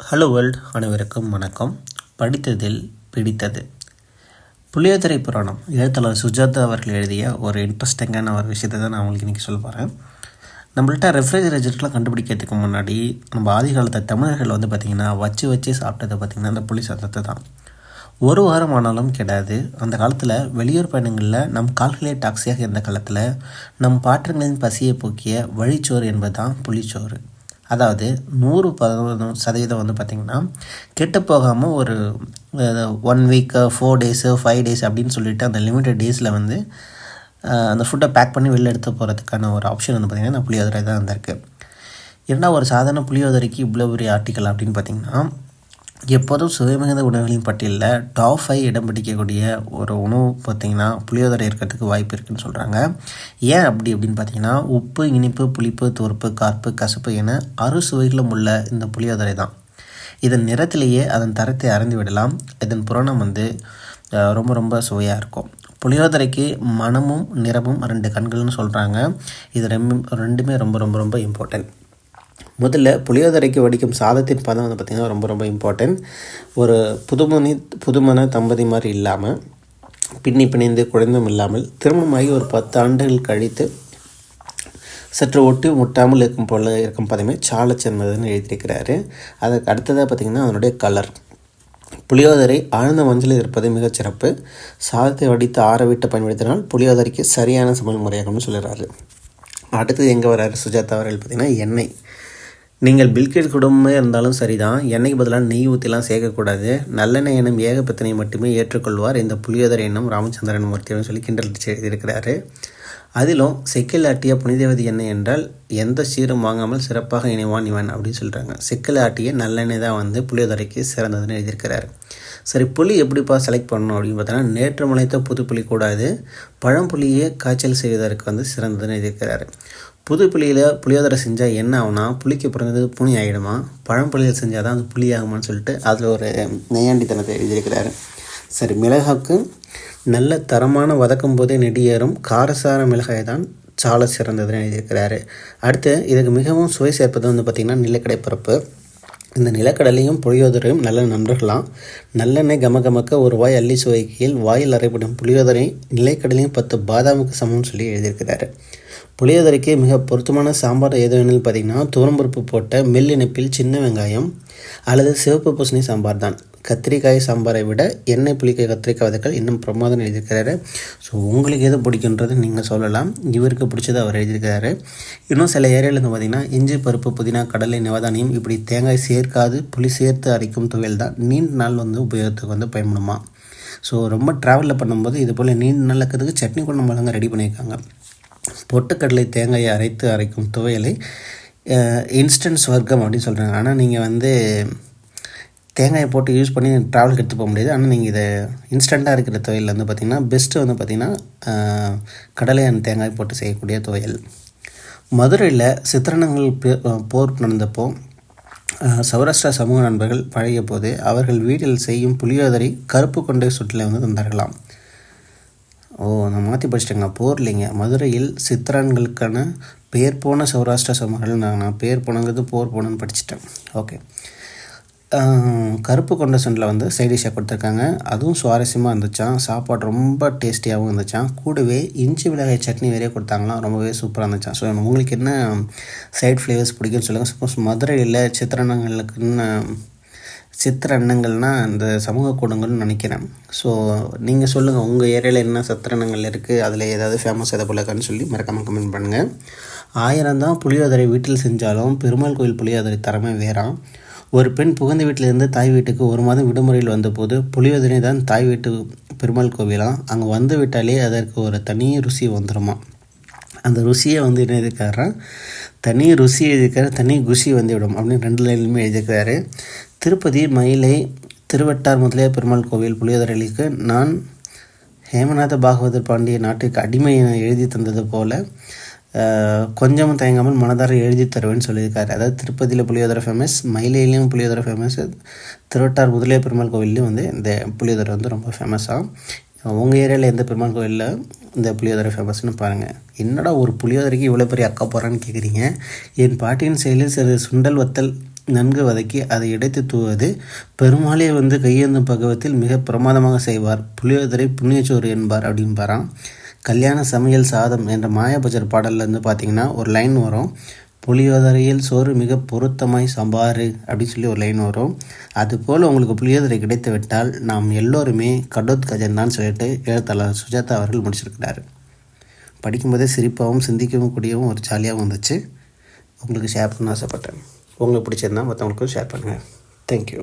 Hello world அனைவருக்கும் வணக்கம். படித்ததில் பிடித்தது. புளியோதரை புராணம். எழுத்தாளர் சுஜாதா அவர்கள் எழுதிய ஒரு இன்ட்ரெஸ்டிங்கான ஒரு விஷயத்தை தான் நான் உங்களுக்கு இன்றைக்கி சொல்ல போகிறேன் நம்மள்ட்ட ரெஃப்ரிஜரேட்டர்லாம் கண்டுபிடிக்கிறதுக்கு முன்னாடி நம்ம ஆதி காலத்தை தமிழர்கள் வந்து பார்த்திங்கன்னா வச்சு வச்சு சாப்பிட்டது பார்த்திங்கன்னா அந்த புளி சாதத்தை தான். ஒரு வாரம் ஆனாலும் கிடையாது அந்த காலத்தில் வெளியூர் பயணங்களில் நம் கால்களே டாக்ஸியாக இருந்த காலத்தில் நம் பாற்றங்களின் பசியை போக்கிய வழிச்சோறு என்பது தான் புளிச்சோறு. அதாவது நூறு பதவீதம் சதவீதம் வந்து பார்த்திங்கன்னா கெட்டு போகாமல் ஒரு one week four days five days அப்படின்னு சொல்லிட்டு அந்த லிமிட்டட் டேஸில் வந்து அந்த ஃபுட்டை பேக் பண்ணி வெளில எடுத்து போகிறதுக்கான ஒரு ஆப்ஷன் வந்து பார்த்திங்கன்னா நான் புளியோதரை தான் வந்திருக்கு. இரண்டாவது ஒரு சாதாரண புளியோதரைக்கு இவ்வளோ பெரிய ஆர்டிக்கல் அப்படின்னு பார்த்தீங்கன்னா எப்போதும் சுவை மிகுந்த உணவுகளின் பட்டியலில் டாப் ஃபைவ் இடம் பிடிக்கக்கூடிய ஒரு உணவு பார்த்திங்கன்னா புளியோதரை இருக்கிறதுக்கு வாய்ப்பு இருக்குதுன்னு சொல்கிறாங்க ஏன் அப்படி அப்படின்னு பார்த்தீங்கன்னா உப்பு இனிப்பு புளிப்பு துவர்ப்பு கார்ப்பு கசப்பு என அறு சுவைகளும் உள்ள இந்த புளியோதரை தான். இதன் நிறத்திலேயே அதன் தரத்தை அறிந்து விடலாம். இதன் புராணம் வந்து ரொம்ப ரொம்ப சுவையாக இருக்கும். புளியோதரைக்கு மனமும் நிறமும் ரெண்டு கண்கள்னு சொல்கிறாங்க இது ரெண்டு ரெண்டுமே ரொம்ப ரொம்ப ரொம்ப இம்பார்ட்டன்ட் முதல்ல புளியோதரைக்கு வடிக்கும் சாதத்தின் பதம் வந்து பார்த்திங்கன்னா ரொம்ப ரொம்ப இம்பார்ட்டன்ட் ஒரு புதுமணி புதுமண தம்பதி மாதிரி இல்லாமல் பின்னி பிணைந்து குழந்தும் இல்லாமல் திருமணமாகி ஒரு பத்து ஆண்டுகள் கழித்து சற்று ஒட்டி முட்டாமல் இருக்கும் போல இருக்கும் பதமே சால எழுதியிருக்கிறாரு. அதுக்கு அடுத்ததாக பார்த்திங்கன்னா அதனுடைய கலர் புளியோதரை ஆழ்ந்த மஞ்சளில் இருப்பது மிகச் சிறப்பு. சாதத்தை வடித்து ஆறவிட்டு பயன்படுத்தினால் புளியோதரைக்கு சரியான சமையல் முறையாகும்னு சொல்லுறாரு. அடுத்தது எங்கே வராரு சுஜாதா அவர்கள் பார்த்திங்கன்னா எண்ணெய். நீங்கள் பில்கேட் குடும்பமே இருந்தாலும் சரிதான். எண்ணெய்க்கு பதிலாக நெய் ஊற்றிலாம் சேர்க்கக்கூடாது. நல்லெண்ணெய் எனும் ஏகபத்தினை மட்டுமே ஏற்றுக்கொள்வார். இந்த புளியோதரை எண்ணம் ராமச்சந்திரன் மூர்த்தியும் சொல்லி கிண்டல் அடிச்சு எழுதியிருக்கிறாரு. அதிலும் செக்கில் ஆட்டிய புனிதேவதி எண்ணெய் என்றால் எந்த சீரும் வாங்காமல் சிறப்பாக இணைவான் இவன் அப்படின்னு சொல்கிறாங்க செக்கில் ஆட்டிய நல்லெண்ணெய் தான் வந்து புளியோதரைக்கு சிறந்ததுன்னு எழுதியிருக்கிறாரு. சரி புளி எப்படிப்பா செலக்ட் பண்ணணும் அப்படின்னு பார்த்தோன்னா நேற்று முளைத்த புது புளி கூடாது பழம்புளியே காய்ச்சல் செய்வதற்கு வந்து சிறந்ததுன்னு எழுதியிருக்கிறாரு. புது புளியில் புளியோதரை செஞ்சால் என்ன ஆகுனா புளிக்கு பிறந்தது புனி ஆகிடுமா பழம்புளியில் செஞ்சால் தான் அது புளி ஆகுமான்னு சொல்லிட்டு அதில் ஒரு நெய்யாண்டித்தனத்தை எழுதியிருக்கிறாரு. சரி மிளகாக்கு நல்ல தரமான வதக்கும் போதே நெடியேறும் காரசார மிளகாய் தான் சால சிறந்ததுன்னு எழுதியிருக்கிறாரு. அடுத்து இதுக்கு மிகவும் சுவை சேர்ப்பது வந்து பார்த்திங்கன்னா நிலக்கடை பருப்பு. இந்த நிலக்கடலையும் புளியோதரையும் நல்ல நண்பர்களாம் நல்லெண்ணெய் கமகமக்க ஒரு வாய் அள்ளி சுவைக்கையில் வாயில் அறைப்படும் புளியோதரை நிலக்கடலையும் பத்து பாதாமுக்கு சமம்னு சொல்லி எழுதியிருக்கிறாரு. புளியோதரைக்கு மிக பொருத்தமான சாம்பார் எது வேணும்னு பார்த்தீங்கன்னா துவரம்பருப்பு போட்ட மெல்லிணைப்பில் சின்ன வெங்காயம் அல்லது சிவப்பு பூசணி சாம்பார் தான். கத்திரிக்காய் சாம்பாரை விட எண்ணெய் புளிக்க கத்திரிக்காய் வதக்கல் இன்னும் பிரமாதம் எழுதியிருக்கிறாரு. ஸோ உங்களுக்கு எது பிடிக்குன்றது நீங்கள் சொல்லலாம். இவருக்கு பிடிச்சது அவர் எழுதியிருக்கிறாரு. இன்னும் சில ஏரியாவில் வந்து பார்த்திங்கன்னா இஞ்சி பருப்பு புதினா கடலை நவதானியம் இப்படி தேங்காய் சேர்க்காது புளி சேர்த்து அரைக்கும் துவையல் தான் நீண்ட நாள் வந்து உபயோகத்துக்கு வந்து பயன்படுமா? ஸோ ரொம்ப ட்ராவலில் பண்ணும்போது இது போல் நீண்ட நாள் இருக்கிறதுக்கு சட்னி குழம்பு வழங்க ரெடி பண்ணியிருக்காங்க. பொட்டுக்கடலை தேங்காயை அரைத்து அரைக்கும் துவையலை இன்ஸ்டன்ட் ஸ்வர்க்கம் அப்படின்னு சொல்கிறாங்க ஆனால் நீங்கள் வந்து தேங்காயை போட்டு யூஸ் பண்ணி ட்ராவலுக்கு எடுத்து போக முடியாது. ஆனால் நீங்கள் இதை இன்ஸ்டண்ட்டாக இருக்கிற துவையல் வந்து பார்த்திங்கன்னா பெஸ்ட்டு வந்து பார்த்திங்கன்னா கடலை அண்ட் தேங்காய் போட்டு செய்யக்கூடிய துவையல். மதுரையில் சித்திரணங்கள் போர் நடந்தப்போ சௌராஷ்டிரா சமூக நண்பர்கள் பழகிய போது அவர்கள் வீட்டில் செய்யும் புளியோதரை கருப்பு கொண்டை சுற்றில் வந்து தந்தார்களாம். ஓ நான் மாற்றி படிச்சிட்டேங்க. போர் இல்லைங்க மதுரையில் சித்திரன்களுக்கான பேர் போன சௌராஷ்டிர சமூகங்கள் நான் நான் பேர் போனங்கிறது போர் போனன்னு படிச்சிட்டேன். ஓகே. கருப்பு கொண்ட சுண்டில் வந்து சைடிஷாக கொடுத்துருக்காங்க. அதுவும் சுவாரஸ்யமாக இருந்துச்சான் சாப்பாடு ரொம்ப டேஸ்டியாகவும் இருந்துச்சான் கூடவே இஞ்சி மிளகாய் சட்னி வேறே கொடுத்தாங்களாம். ரொம்பவே சூப்பராக இருந்துச்சான் ஸோ உங்களுக்கு என்ன சைட் ஃப்ளேவர்ஸ் பிடிக்கும்னு சொல்லுங்கள் சப்போஸ் மதுரையில் சித்திரனங்களுக்குன்னு சித்திர அன்னங்கள்னால் இந்த சமூக கூடங்கள்னு நினைக்கிறேன். ஸோ நீங்கள் சொல்லுங்கள் உங்கள் ஏரியாவில் என்ன சத்திரனங்கள் இருக்குது அதில் ஏதாவது ஃபேமஸ் எதை போலக்கான்னு சொல்லி மறக்காமல் கமெண்ட் பண்ணுங்கள் ஆயிரம் தான் புளியோதரை வீட்டில் செஞ்சாலும் பெருமாள் கோயில் புளியோதரை தரமே வேறாம் ஒரு பெண் புகுந்த வீட்டிலிருந்து தாய் வீட்டுக்கு ஒரு மாதம் விடுமுறையில் வந்தபோது புளியோதரை தான் தாய் வீட்டு பெருமாள் கோவிலாம் அங்கே வந்து விட்டாலே அதற்கு ஒரு தனி ருசி வந்துடுமா அந்த ருசியை வந்து என்ன எழுதியிருக்காருன்னா தனி ருசி எழுதியிருக்காரு தனி குஷி வந்து விடும் அப்படின்னு ரெண்டு லைன்லையுமே எழுதியிருக்காரு திருப்பதி மயிலை திருவட்டார் முதலியார் பெருமாள் கோவில் புளியோதரைகளுக்கு நான் ஹேமநாத பாகவதர் பாண்டிய நாட்டுக்கு அடிமை என எழுதி தந்தது போல் கொஞ்சமும் தயங்காமல் மனதார எழுதி தருவேன்னு சொல்லியிருக்காரு. அதாவது திருப்பதியில் புளியோதரை ஃபேமஸ் மயிலையிலையும் புளியோதரை ஃபேமஸ் திருவட்டார் முதலியார் பெருமாள் கோவில்லையும் வந்து இந்த புளியோதரை வந்து ரொம்ப ஃபேமஸாக உங்கள் ஏரியாவில் எந்த பெருமாள் கோயிலில் இந்த புளியோதரை ஃபேமஸ்னு பாருங்கள் என்னடா ஒரு புளியோதரைக்கு இவ்வளோ பெரிய அக்கா போகிறான்னு கேட்குறீங்க என் பாட்டியின் செயலில் சிறு சுண்டல் வத்தல் நன்கு வதக்கி அதை இடைத்து தூவது பெருமாளே வந்து கையேந்தும் பகவத்தில் மிக பிரமாதமாக செய்வார். புளியோதரை புண்ணியச்சோறு என்பார் அப்படின்பாராம். கல்யாண சமையல் சாதம் என்ற மாயாபஜர் பாடலில் வந்து பார்த்திங்கன்னா ஒரு லைன் வரும். புளியோதரையில் சோறு மிக பொருத்தமாய் சம்பாறு அப்படின்னு சொல்லி ஒரு லைன் வரும். அதுபோல் உங்களுக்கு புளியோதரை கிடைத்து விட்டால் நாம் எல்லோருமே கடோத் கஜன் தான் சொல்லிட்டு எழுத்தாளர் சுஜாதா அவர்கள் முடிச்சிருக்கிறாரு. படிக்கும்போதே சிரிப்பாகவும் சிந்திக்கவும் கூடியவும் ஒரு ஜாலியாகவும் இருந்துச்சு உங்களுக்கு ஷேர் பண்ண ஆசைப்பட்டேன் உங்களுக்கு பிடிச்சிருந்தால் மற்றவங்களுக்கும் ஷேர் பண்ணுங்கள் தேங்க்யூ